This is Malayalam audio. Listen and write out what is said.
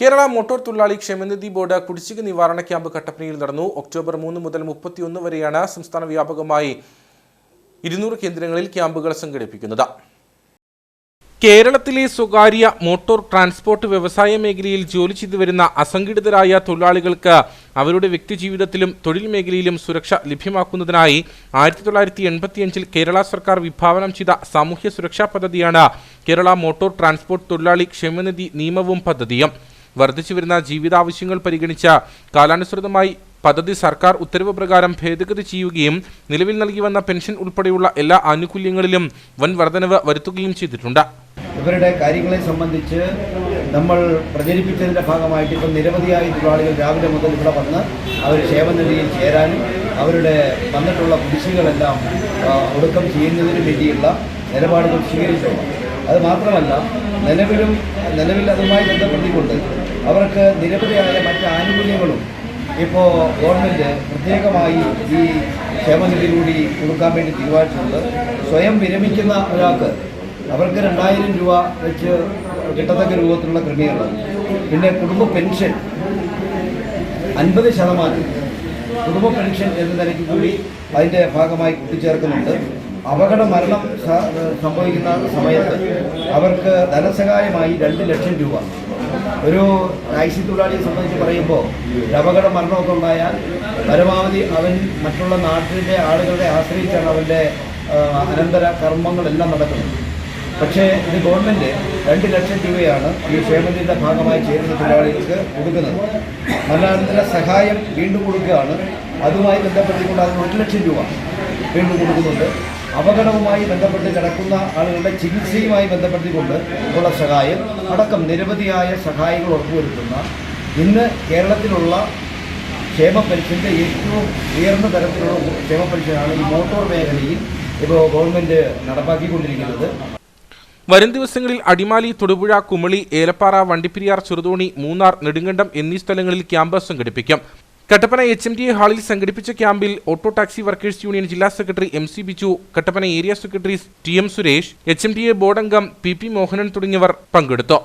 കേരള മോട്ടോർ തൊഴിലാളി ക്ഷേമനിധി ബോർഡ് കുടിശ്ശിക നിവാരണ ക്യാമ്പ് കട്ടപ്പനയിൽ നടന്നു. ഒക്ടോബർ മൂന്ന് മുതൽ മുപ്പത്തിയൊന്ന് വരെയാണ് സംസ്ഥാന വ്യാപകമായി ഇരുന്നൂറ് കേന്ദ്രങ്ങളിൽ ക്യാമ്പുകൾ സംഘടിപ്പിക്കുന്നത്. കേരളത്തിലെ സ്വകാര്യ മോട്ടോർ ട്രാൻസ്പോർട്ട് വ്യവസായ മേഖലയിൽ ജോലി ചെയ്തു വരുന്ന അസംഘടിതരായ തൊഴിലാളികൾക്ക് അവരുടെ വ്യക്തിജീവിതത്തിലും തൊഴിൽ മേഖലയിലും സുരക്ഷ ലഭ്യമാക്കുന്നതിനായി ആയിരത്തി തൊള്ളായിരത്തി എൺപത്തിയഞ്ചിൽ കേരള സർക്കാർ വിഭാവനം ചെയ്ത സാമൂഹ്യ സുരക്ഷാ പദ്ധതിയാണ് കേരള മോട്ടോർ ട്രാൻസ്പോർട്ട് തൊഴിലാളി ക്ഷേമനിധി നിയമവും പദ്ധതിയും. വർദ്ധിച്ചുവരുന്ന ജീവിതാവശ്യങ്ങൾ പരിഗണിച്ച കാലാനുസൃതമായി പദ്ധതി സർക്കാർ ഉത്തരവ് പ്രകാരം ഭേദഗതി ചെയ്യുകയും നിലവിൽ നൽകി വന്ന പെൻഷൻ ഉൾപ്പെടെയുള്ള എല്ലാ ആനുകൂല്യങ്ങളിലും വൻ വർധനവ് വരുത്തുകയും ചെയ്തിട്ടുണ്ട്. ഇവരുടെ കാര്യങ്ങളെ സംബന്ധിച്ച് നമ്മൾ പ്രചരിപ്പിച്ചതിന്റെ ഭാഗമായിട്ട് ഇപ്പം നിരവധിയായ തൊഴിലാളികൾ രാവിലെ മുതൽ ഇവിടെ വന്ന് അവർ ക്ഷേമനിധിയിൽ ചേരാനും അവരുടെ വന്നിട്ടുള്ള കുടിശ്ശികളെല്ലാം ഒടുക്കം ചെയ്യുന്നതിന് വേണ്ടിയുള്ള നിലപാടുകൾ സ്വീകരിച്ചിട്ടുണ്ട് അത് മാത്രമല്ല നിലവിലും നിലവിൽ അതുമായി ബന്ധപ്പെടുത്തിക്കൊണ്ട് അവർക്ക് നിരവധിയായ മറ്റ് ആനുകൂല്യങ്ങളും ഇപ്പോൾ ഗവൺമെന്റ് പ്രത്യേകമായി ഈ ക്ഷേമനിധിയിലൂടെ കൊടുക്കാൻ വേണ്ടി തീരുമാനിച്ചിട്ടുണ്ട്. സ്വയം വിരമിക്കുന്ന ഒരാൾക്ക് അവർക്ക് രണ്ടായിരം രൂപ വെച്ച് കിട്ടത്തക്ക രൂപത്തിലുള്ള ക്രമീകരണം. പിന്നെ കുടുംബ പെൻഷൻ അൻപത് ശതമാനം കുടുംബ പെൻഷൻ എന്ന നിലയ്ക്ക് കൂടി അതിന്റെ ഭാഗമായി കൂട്ടിച്ചേർക്കുന്നുണ്ട്. അപകട മരണം സംഭവിക്കുന്ന സമയത്ത് അവർക്ക് ധനസഹായമായി രണ്ട് ലക്ഷം രൂപ ഒരു ടാക്സി തൊഴിലാളിയെ സംബന്ധിച്ച് പറയുമ്പോൾ അപകട മരണമൊക്കെ ഉണ്ടായാൽ പരമാവധി അവൻ മറ്റുള്ള നാട്ടിലെ ആളുകളെ ആശ്രയിച്ചാണ് അവന്റെ അനന്തര കർമ്മങ്ങളെല്ലാം നടക്കുന്നത്. പക്ഷേ ഇത് ഗവൺമെന്റ് രണ്ട് ലക്ഷം രൂപയാണ് ഈ ക്ഷേമത്തിന്റെ ഭാഗമായി ചേരുന്ന തൊഴിലാളികൾക്ക് കൊടുക്കുന്നത്. മരണാനന്തര സഹായം വീണ്ടും കൊടുക്കുകയാണ്. അതുമായി ബന്ധപ്പെട്ടുകൊണ്ട് അതിന് ഒരു ലക്ഷം രൂപ വീണ്ടും കൊടുക്കുന്നുണ്ട്. അപകടവുമായി ബന്ധപ്പെട്ട് കിടക്കുന്ന ആളുകളുടെ ചികിത്സയുമായി ബന്ധപ്പെടുത്തിക്കൊണ്ട് ഉള്ള സഹായം അടക്കം നിരവധിയായ സഹായങ്ങൾ ഉറപ്പുവരുത്തുന്ന ഇന്ന് കേരളത്തിലുള്ള ക്ഷേമ പെൻഷന്റെ ഏറ്റവും ഉയർന്ന തരത്തിലുള്ള ക്ഷേമ പെൻഷനാണ് ഈ മോട്ടോർ മേഖലയിൽ ഇപ്പോൾ ഗവൺമെന്റ് നടപ്പാക്കിക്കൊണ്ടിരിക്കുന്നത്. വരും ദിവസങ്ങളിൽ അടിമാലി തൊടുപുഴ കുമളി ഏലപ്പാറ വണ്ടിപ്പെരിയാർ ചെറുതോണി മൂന്നാർ നെടുങ്കണ്ടം എന്നീ സ്ഥലങ്ങളിൽ ക്യാമ്പസ് സംഘടിപ്പിക്കും. Kattappana H M T A ഹാളിൽ സംഘടിപ്പിച്ച ക്യാമ്പിൽ ഓട്ടോ ടാക്സി വർക്കേഴ്സ് യൂണിയൻ ജില്ലാ secretary M C Biju Kattappana area secretary T M Suresh H M T A board അംഗം പി പി മോഹനൻ തുടങ്ങിയവർ പങ്കെടുത്തു.